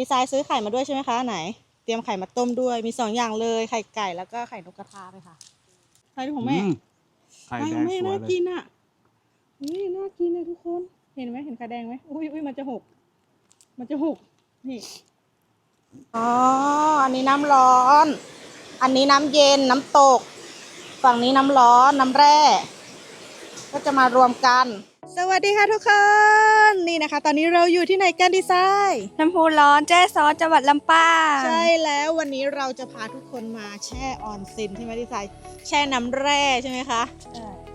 ดีไซน์ซื้อไข่มาด้วยใช่ไหมคะไหน เตรียมไข่มาต้มด้วย มีสองอย่างเลยไข่ไก่แล้วก็ไข่นกกระทาไปค่ะไข่ของแม่อืมไข่ไข่แดของงแม่สวยน่าเลยกินอะนี่น่ากินเลยทุกคน เห็นไหมเห็นไข่แดงไหมอุ้ยอุ้ยมันจะหก มันจะหกนี่อ๋ออันนี้น้ำร้อน อันนี้น้ำเย็นน้ำตก ฝั่งนี้น้ำร้อนน้ำแร่ ก็จะมารวมกัน สวัสดีค่ะทุกคน นี่นะคะ ตอนนี้เราอยู่ที่ไหนกันดีไซน์น้ำพุร้อนแจ้ซ้อนจังหวัดลำปางใช่แล้ววันนี้เราจะพาทุกคนมาแช่ออนเซ็นใช่ไหมดีไซน์แช่น้ำแร่ใช่ไหมคะ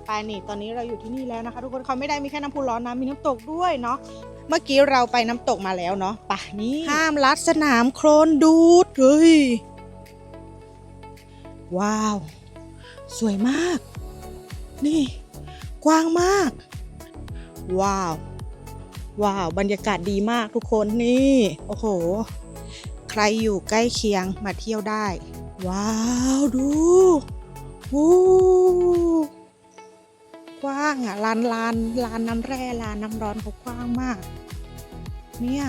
ไปนี่ตอนนี้เราอยู่ที่นี่แล้วนะคะ ทุกคนเขาไม่ได้มีแค่น้ำพุร้อนนะมีน้ำตกด้วยเนาะเมื่อกี้เราไปน้ำตกมาแล้วเนาะไป่ะนี่ห้ามลัดสนามโคลนดูดเฮ้ยว้าว สวยมาก นี่ กว้างมาก ว้าว ว้าว บรรยากาศดีมากทุกคนนี่ โอ้โห ใครอยู่ใกล้เคียงมาเที่ยวได้ ว้าว ดูวู้กว้างอะลานลานลานน้ำแร่ลานน้ำร้อนเขากว้างมาก เนี่ย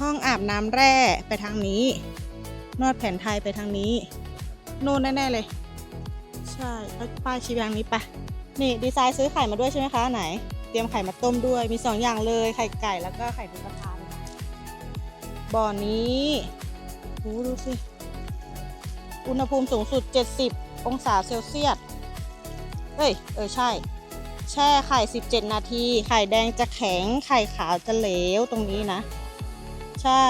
ห้องอาบน้ำแร่ไปทางนี้ นวดแผนไทยไปทางนี้ โน่นแน่ๆเลย ใช่ป้ายชี้ไปทางนี้ปะนี่ ดีไซน์ซื้อไข่มาด้วยใช่ไหมคะไหน รียมไข่มาต้มด้วย มีสองอย่างเลย ไข่ไก่แล้วก็ไข่นกกระทานะคะบ่อนี้โอ้ดูสิ อุณหภูมิสูงสุด 70 องศาเซลเซียส เอ้ย เออ ใช่ แช่ไข่ 17 นาที ไข่แดงจะแข็ง ไข่ขาวจะเหลวตรงนี้นะ ใช่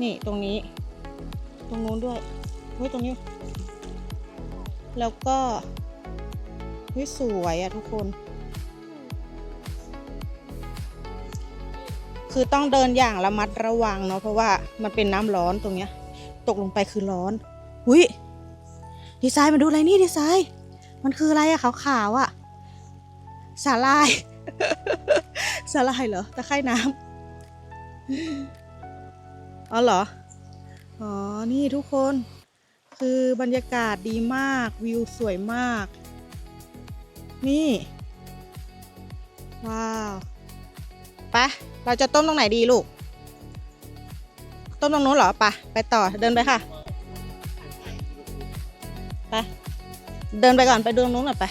นี่ตรงนี้ ตรงนู้นด้วยเฮ้ยตรงนี้ แล้วก็เฮ้ยสวยอะทุกคน คือต้องเดินอย่างระมัดระวังเนาะเพราะว่ามันเป็นน้ำร้อนตรงเนี้ย ตกลงไปคือร้อนหุ้ยดีไซน์มาดูอะไรนี่ดีไซน์ มันคืออะไรอะขาวๆอะสาลายสาลายเหรอตะไคร่น้ำอ๋อเหรออ๋อนี่ทุกคน คือบรรยากาศดีมากวิวสวยมาก นี่ ว้าว ปะเราจะต้มตรงไหนดีลูก ต้มตรงนู้นเหรอปะไปต่อเดินไปค่ะไปเดินไปก่อนไปดูตรงนู้นหน่อยไป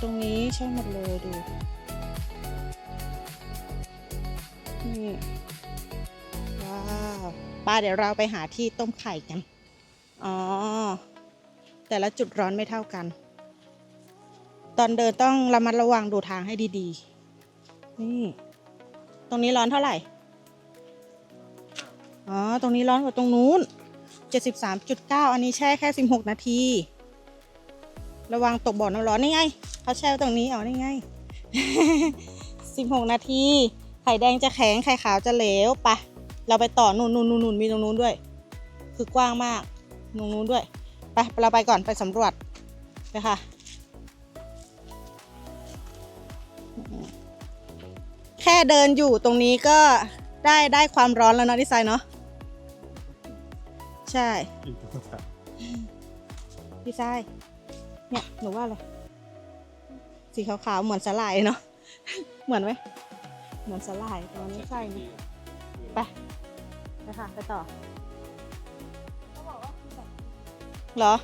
ตรงนี้ใช่หมดเลยดู ป้าเดี๋ยวเราไปหาที่ต้มไข่กัน อ๋อ แต่ละจุดร้อนไม่เท่ากัน ตอนเดินต้องระมัดระวังดูทางให้ดีๆ นี่ ตรงนี้ร้อนเท่าไหร่ อ๋อ ตรงนี้ร้อนกว่าตรงนู้น 73.9 อันนี้แช่แค่ 16 นาที ระวังตกบ่อน้ำร้อนนี่ไง เขาแช่ตรงนี้ อ๋อ นี่ไง 16 นาที ไข่แดงจะแข็ง ไข่ขาวจะเหลวไปะ เราไปต่อนู่นนู่นนู่นนู่นมีตรงนู้นด้วย คือกว้างมากตรงนู้นด้วย ไปเราไปก่อนไปสำรวจไปค่ะแค่เดินอยู่ตรงนี้ก็ได้ได้ความร้อนแล้วเนาะดีไซน์เนาะใช่ดีไซน์เนี่ยหนูว่าอะไรสีขาวๆเหมือนสลายเนาะเหมือนไหมเหมือนสลายแต่มันไม่ใช่ไป ไปค่ะไปต่อเหรอ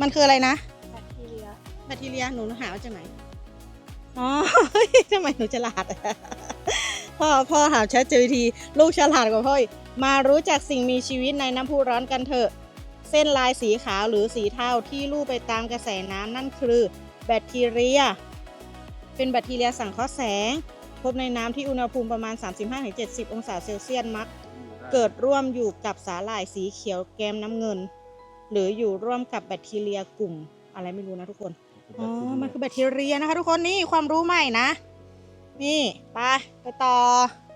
มันคืออะไรนะ แบคทีเรีย แบคทีเรีย หนูหามาจากไหน อ๋อ ทำไมหนูฉลาด พ่อ พ่อถามแชท GPT ลูกฉลาดกว่าพ่ออีกมารู้จักสิ่งมีชีวิตในน้ำพุร้อนกันเถอะ เส้นลายสีขาวหรือสีเทาที่ลู่ไปตามกระแสน้ำนั่นคือ แบคทีเรีย เป็นแบคทีเรียสังเคราะห์แสง พบในน้ำที่อุณหภูมิประมาณ 35-70 องศาเซลเซียสมัก เกิดร่วมอยู่กับสาหร่ายสีเขียวแกมน้ำเงิน หรืออยู่ร่วมกับแบคทีเรียกลุ่ม อะไรไม่รู้นะทุกคน อ๋อ มันคือแบคทีเรียนะคะทุกคนนี่ความรู้ใหม่นะ นี่ไปไปต่อ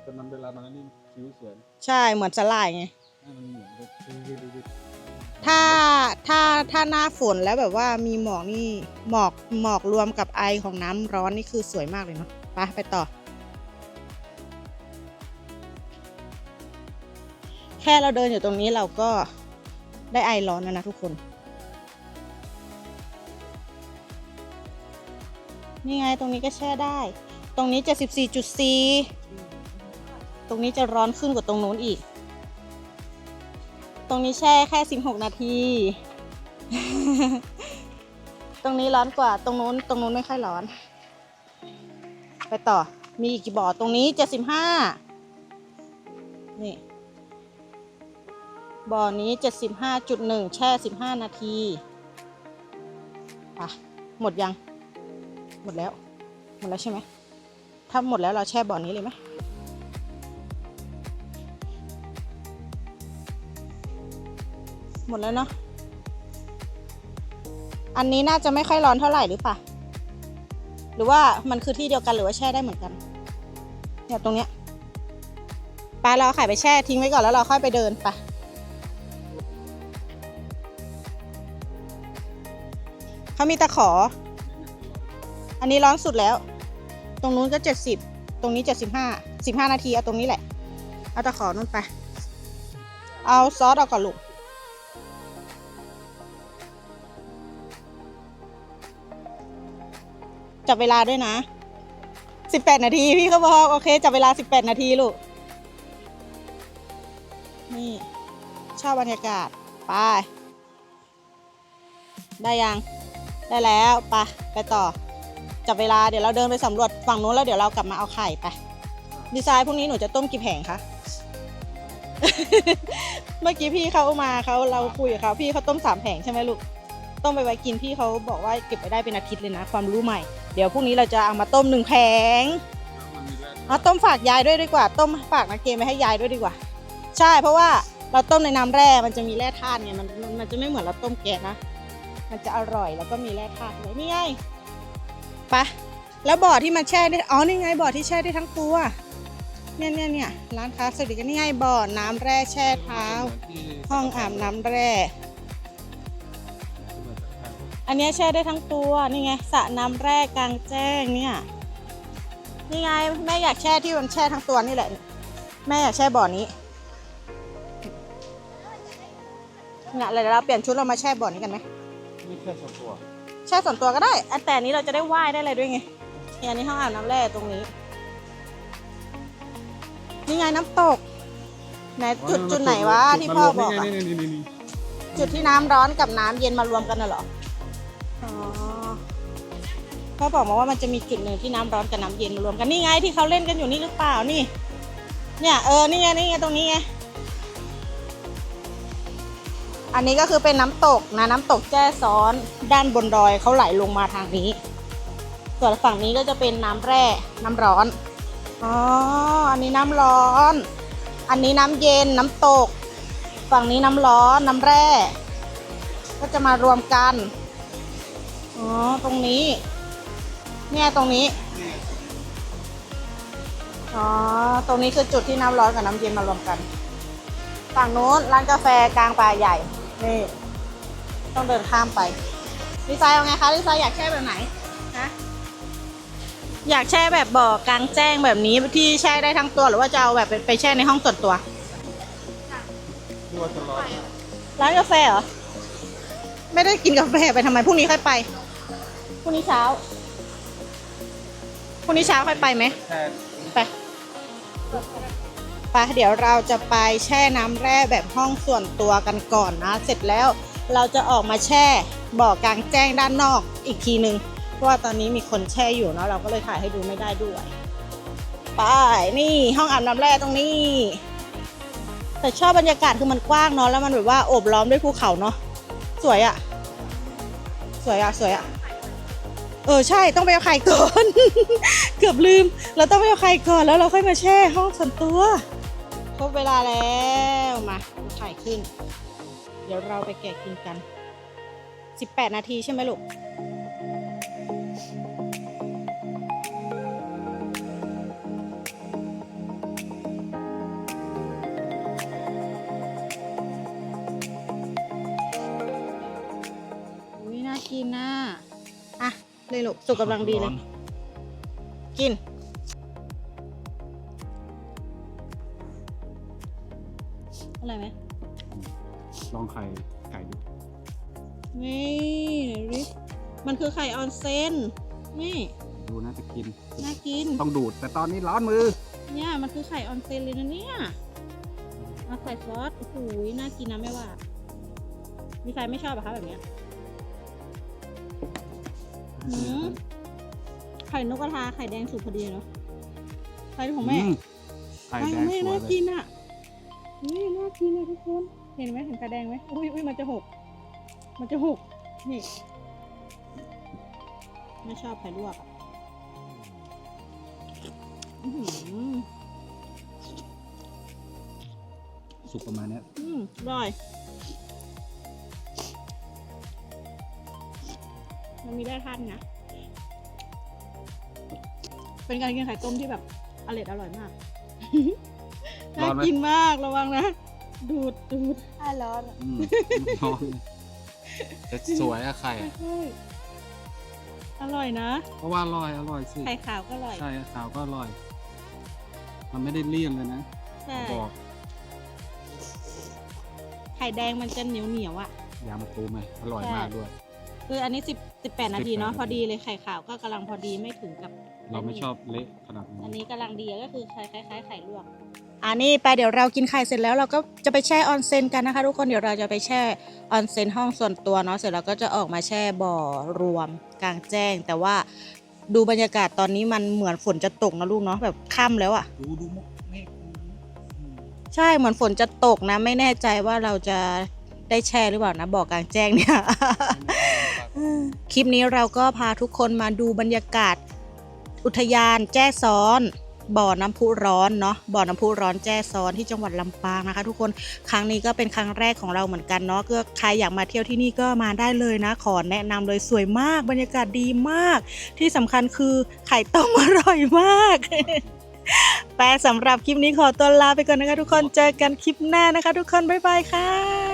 แต่มันเวลามันนี่ผิวสวยใช่เหมือนสลายไงให้มันเหมือนกับดืดๆถ้าถ้าถ้าหน้าฝนแล้วแบบว่ามีหมอกนี่หมอกหมอกรวมกับไอของน้ำร้อนนี่คือสวยมากเลยเนาะไปไปต่อ แค่เราเดินอยู่ตรงนี้เราก็ได้ไอร้อนแล้วนะทุกคน นี่ไงตรงนี้ก็แช่ได้ ตรงนี้74.4 ตรงนี้จะร้อนขึ้นกว่าตรงนู้นอีก ตรงนี้แช่แค่ 16 นาที ตรงนี้ร้อนกว่าตรงนู้น ตรงนู้นไม่ค่อยร้อน ไปต่อ มีอีกกี่บ่อ ตรงนี้ 75 นี่ บ่อนี้ 75.1 แช่ 15 นาทีอะหมดยัง หมดแล้ว หมดแล้วใช่ไหม ถ้าหมดแล้วเราแช่บ่อนี้เลยไหมหมดแล้วเนาะ อันนี้น่าจะไม่ค่อยร้อนเท่าไหร่หรือเปล่า หรือว่ามันคือที่เดียวกันหรือว่าแช่ได้เหมือนกัน เนี่ยตรงเนี้ยปเราเอาไข่ไปแช่ทิ้งไว้ก่อนแล้วเราค่อยไปเดินไป เขามีตะขอ อันนี้ร้อนสุดแล้ว ตรงนู้นก็เจ็ดสิบตรงนี้เจ็ดสิบห้าสิบห้านาทีเอาตรงนี้แหละ เอาตะขอนู่นไป เอาซอสเอาก่อนลูกจับเวลาด้วยนะสิบแปดนาทีพี่เขาบอกโอเคจับเวลาสิบแปดนาทีลูก นี่ชอบบรรยากาศ ไป ได้ยัง ได้แล้วไปไปต่อ จับเวลาเดี๋ยวเราเดินไปสำรวจฝั่งนู้นแล้วเดี๋ยวเรากลับมาเอาไข่ไปดีไซน์พวกนี้หนูจะต้มกี่แผงคะ เมื่อกี้พี่เขามาเขาเราคุยกับเขาพี่เขาต้มสามแผงใช่ไหมลูก ต้มไปไว้กินพี่เขาบอกว่าเก็บไปได้เป็นอาทิตย์เลยนะ ความรู้ใหม่ เดี๋ยวพรุ่งนี้เราจะเอามาต้มหนึ่งแผงเอาต้มฝากยายด้วยดีกว่า ต้มฝากนาเกมไปให้ยายด้วยดีกว่า ใช่เพราะว่าเราต้มในน้ำแร่ มันจะมีแร่ธาตุไงมันมันมันจะไม่เหมือนเราต้มแกงนะ มันจะอร่อยแล้วก็มีแร่ธาตุเลยนี่ไงปะแล้วบ่อที่มันแช่ได้อ๋อนี่ไงบ่อที่แช่ได้ทั้งตัวเนี่ยเนี่ยเนี่ยร้านค้าสวัสดีกันนี่ไงบ่อน้ำแร่แช่เท้า ห้องอาบน้ำแร่อันนี้แช่ได้ทั้งตัวนี่ไงสระน้ำแร่กลางแจ้งเนี่ยนี่ไงแม่อยากแช่ที่มันแช่ทั้งตัวนี่แหละ แม่อยากแช่บ่อนี้เนี่ยเดี๋ยวเราเปลี่ยนชุดเรามาแช่บ่อนี้กันไหม นี่แค่ส่วนตัวแช่ส่วนตัวก็ได้อันแต่อันนี้เราจะได้ว่ายได้เลยด้วยไงเนี่ยอันนี้ห้องอาบน้ำแร่ตรงนี้ นี่ไงน้ำตก ไหนจุดจุดไหนวะที่พ่อบอกอะนี่นี่นี่นี่จุดที่น้ำร้อนกับน้ำเย็นมารวมกันน่ะเหรอ อ๋อพ่อบอกมาว่ามันจะมีจุดหนึ่งที่น้ำร้อนกับน้ำเย็นมารวมกันนี่ไงที่เขาเล่นกันอยู่นี่หรือเปล่านี่ เนี่ยเออนี่ไงนี่ไงตรงนี้ไง อันนี้ก็คือเป็นน้ำตกนะน้ำตกแจ้ซ้อนด้านบนดอยเขาไหลลงมาทางนี้ ส่วนฝั่งนี้ก็จะเป็นน้ำแร่น้ำร้อนอ๋ออันนี้น้ำร้อน อันนี้น้ำเย็นน้ำตก ฝั่งนี้น้ำร้อนน้ำแร่ ก็จะมารวมกันอ๋อตรงนี้ เนี่ยตรงนี้อ๋อตรงนี้คือจุดที่น้ำร้อนกับน้ำเย็นมารวมกัน ฝั่งนู้นร้านกาแฟกลางป่าใหญ่ นี่ต้องเดินข้ามไปดีไซน์เอาไงคะดีไซน์อยากแช่แบบไหนฮะอยากแช่แบบบ่อกลางแจ้งแบบนี้ที่แช่ได้ทั้งตัวหรือว่าจะเอาแบบไปไปแช่ในห้องส่วนตัวที่ว่าจะร้อนร้านกาแฟเหรอไม่ได้กินกาแฟไปทำไมพรุ่งนี้ค่อยไปพรุ่งนี้เช้าพรุ่งนี้เช้าค่อยไปไหมแค่ไป ไปเดี๋ยวเราจะไปแช่น้ำแร่แบบห้องส่วนตัวกันก่อนนะ เสร็จแล้วเราจะออกมาแช่บ่อกลางแจ้งด้านนอกอีกทีนึง เพราะว่าตอนนี้มีคนแช่อยู่เนาะเราก็เลยถ่ายให้ดูไม่ได้ด้วย ไปนี่ห้องอาบน้ำแร่ตรงนี้ แต่ชอบบรรยากาศคือมันกว้างเนาะแล้วมันแบบว่าโอบล้อมด้วยภูเขาเนาะสวยอะสวยอะสวยอะเออใช่ต้องไปเอาไข่ก่อน เกือบลืม เราต้องไปเอาไข่ก่อนแล้วเราค่อยมาแช่ห้องส่วนตัว รบเวลาแล้วมาเอาไขขึ้น เดี๋ยวเราไปแกะกินกัน 18 นาทีใช่ไหมลูกอุ้ยน่ากินน่ะอะ เลยลูกสุกกำลังดีเลย นี่ไหนดูดิมันคือไข่ออนเซนนี่ดูนะจะกิน น่ากิน ต้องดูด แต่ตอนนี้ร้อนมือ เนี่ยมันคือไข่ออนเซนเลยนะเนี่ยมาใส่ซอสโอ้โหน่ากินนะแม่ว่า มีใครไม่ชอบอะคะแบบเนี้ยหืมไข่นกกระทาไข่แดงสุกพอดีเนาะไข่ของแม่อืไข่ไข่แดของงแม่สวยน่าเลยกินอะนี่น่ากินเลยทุกคน เห็นไหมเห็นไข่แดงไหมอุ้ยอุ้ยมันจะหก มันจะหกนี่ ไม่ชอบไข่ลวกอะอื้อหือสุกประมาณเนี้ยอืมอร่อย มันมีได้ท่านนะ เป็นการกินไข่ต้มที่แบบอร่อยอร่อยมาก น่ากินมากระวังนะ ดูดดูดถ้าร้อน อืมร้อนเลย แต่สวยอะไข่อะใช่อร่อยนะ เพราะว่าอร่อยอร่อยสิ ไข่ขาวก็อร่อย ใช่ขาวก็อร่อย มันไม่ได้เลี่ยนเลยนะ ใช่ บอกไข่แดงมันจะเหนียวเหนียวๆอะ ยามะตูมไหมอร่อยใช่มากด้วย คืออันนี้สิบสิบแปดนาทีเนาะ 18 พอดีเลยไข่ขาวก็กำลังพอดีไม่ถึงกับ เราไม่ชอบเละขนาดอันนี้นี้กำลังดีก็คือคล้ายๆไข่ลวก อันนี้ไปเดี๋ยวเรากินไข่เสร็จแล้วเราก็จะไปแช่ออนเซ็นกันนะคะ ทุกคนเดี๋ยวเราจะไปแช่ออนเซ็นห้องส่วนตัวเนาะเสร็จแล้วก็จะออกมาแช่บ่อรวมกลางแจ้ง แต่ว่าดูบรรยากาศตอนนี้มันเหมือนฝนจะตกนะลูกเนาะแบบค่ำแล้วอะดูดูเมฆใช่เหมือนฝนจะตกนะ ไม่แน่ใจว่าเราจะได้แช่หรือเปล่านะบ่อกลางแจ้งเนี่ย คลิปนี้เราก็พาทุกคนมาดูบรรยากาศอุทยานแจ้ซ้อน บ่อน้ำพุร้อนเนาะบ่อน้ำพุร้อนแจ้ซ้อนที่จังหวัดลำปางนะคะ ทุกคนครั้งนี้ก็เป็นครั้งแรกของเราเหมือนกันเนาะก็ใครอยากมาเที่ยวที่นี่ก็มาได้เลยนะ ขอแนะนำเลยสวยมาก บรรยากาศดีมาก ที่สำคัญคือไข่ต้มอร่อยมากแต่สำหรับคลิปนี้ขอตัวลาไปก่อนนะคะทุกคนเจอกันคลิปหน้านะคะ ทุกคนบ๊ายบายค่ะ